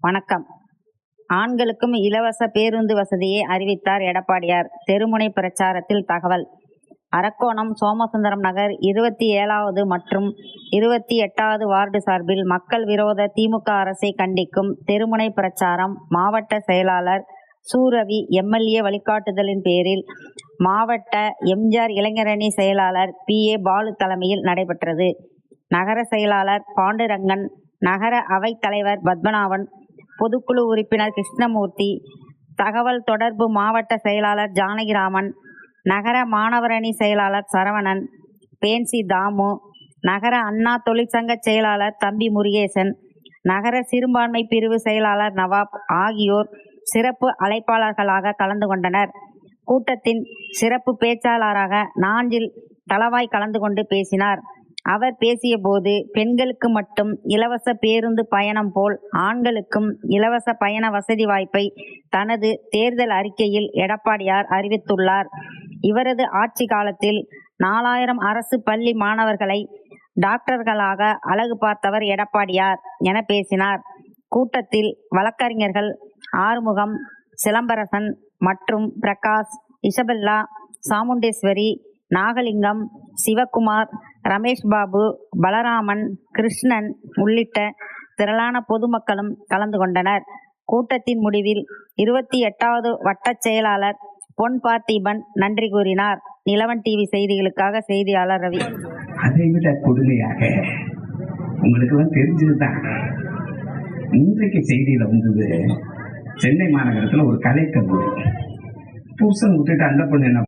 வணக்கம். ஆண்களுக்கும் இலவச பேருந்து வசதியை அறிவித்தார் எடப்பாடியார். தெருமுனை பிரச்சாரத்தில் தகவல். அரக்கோணம் சோமசுந்தரம் நகர் இருபத்தி ஏழாவது மற்றும் இருபத்தி எட்டாவது வார்டு சார்பில் மக்கள் விரோத திமுக அரசை கண்டிக்கும் தெருமுனை பிரச்சாரம் மாவட்ட செயலாளர் சூரவி எம்எல்ஏ வழிகாட்டுதலின் பேரில் மாவட்ட எம்ஜிஆர் இளைஞரணி செயலாளர் பி. ஏ. பாலு தலைமையில் நடைபெற்றது. நகர செயலாளர் பாண்டுரங்கன் நகர அவைத் தலைவர் பத்மநாபன் பொதுக்குழு உறுப்பினர் கிருஷ்ணமூர்த்தி தகவல் தொடர்பு மாவட்ட செயலாளர் ஜானகிராமன் நகர மாணவரணி செயலாளர் சரவணன் பேன்சி தாமு நகர அண்ணா தொழிற்சங்க செயலாளர் தம்பி முருகேசன் நகர சிறுபான்மை பிரிவு செயலாளர் நவாப் ஆகியோர் சிறப்பு அழைப்பாளர்களாக கலந்து கொண்டனர். கூட்டத்தின் சிறப்பு பேச்சாளராக நாஞ்சில் தளவாய் கலந்து கொண்டு பேசினார். அவர் பேசியபோது பெண்களுக்கு மட்டும் இலவச பேருந்து பயணம் போல் ஆண்களுக்கும் இலவச பயண வசதி வாய்ப்பை தனது தேர்தல் அறிக்கையில் எடப்பாடியார் அறிவித்துள்ளார். இவரது ஆட்சி காலத்தில் நாலாயிரம் அரசு பள்ளி மாணவர்களை டாக்டர்களாக அழகு பார்த்தவர் எடப்பாடியார் என பேசினார். கூட்டத்தில் வழக்கறிஞர்கள் ஆறுமுகம் சிலம்பரசன் மற்றும் பிரகாஷ் இசபெல்லா சாமுண்டேஸ்வரி நாகலிங்கம் சிவகுமார் ரமேஷ் பாபு பலராமன் கிருஷ்ணன் உள்ளிட்ட திரளான பொதுமக்களும் கலந்து கொண்டனர். கூட்டத்தின் முடிவில் இருபத்தி எட்டாவது வட்ட செயலாளர் பொன் பார்த்திபன் நன்றி கூறினார். நிலவன் டிவி செய்திகளுக்காக செய்தியாளர் ரவி. அதை விட கொடுமையாக உங்களுக்கு தெரிஞ்சதுதான். இன்றைக்கு செய்தியில வந்தது சென்னை மாநகரத்துல ஒரு கலை கல்லூரி புருஷன் விட்டுட்டு அந்த பொண்ணு என்ன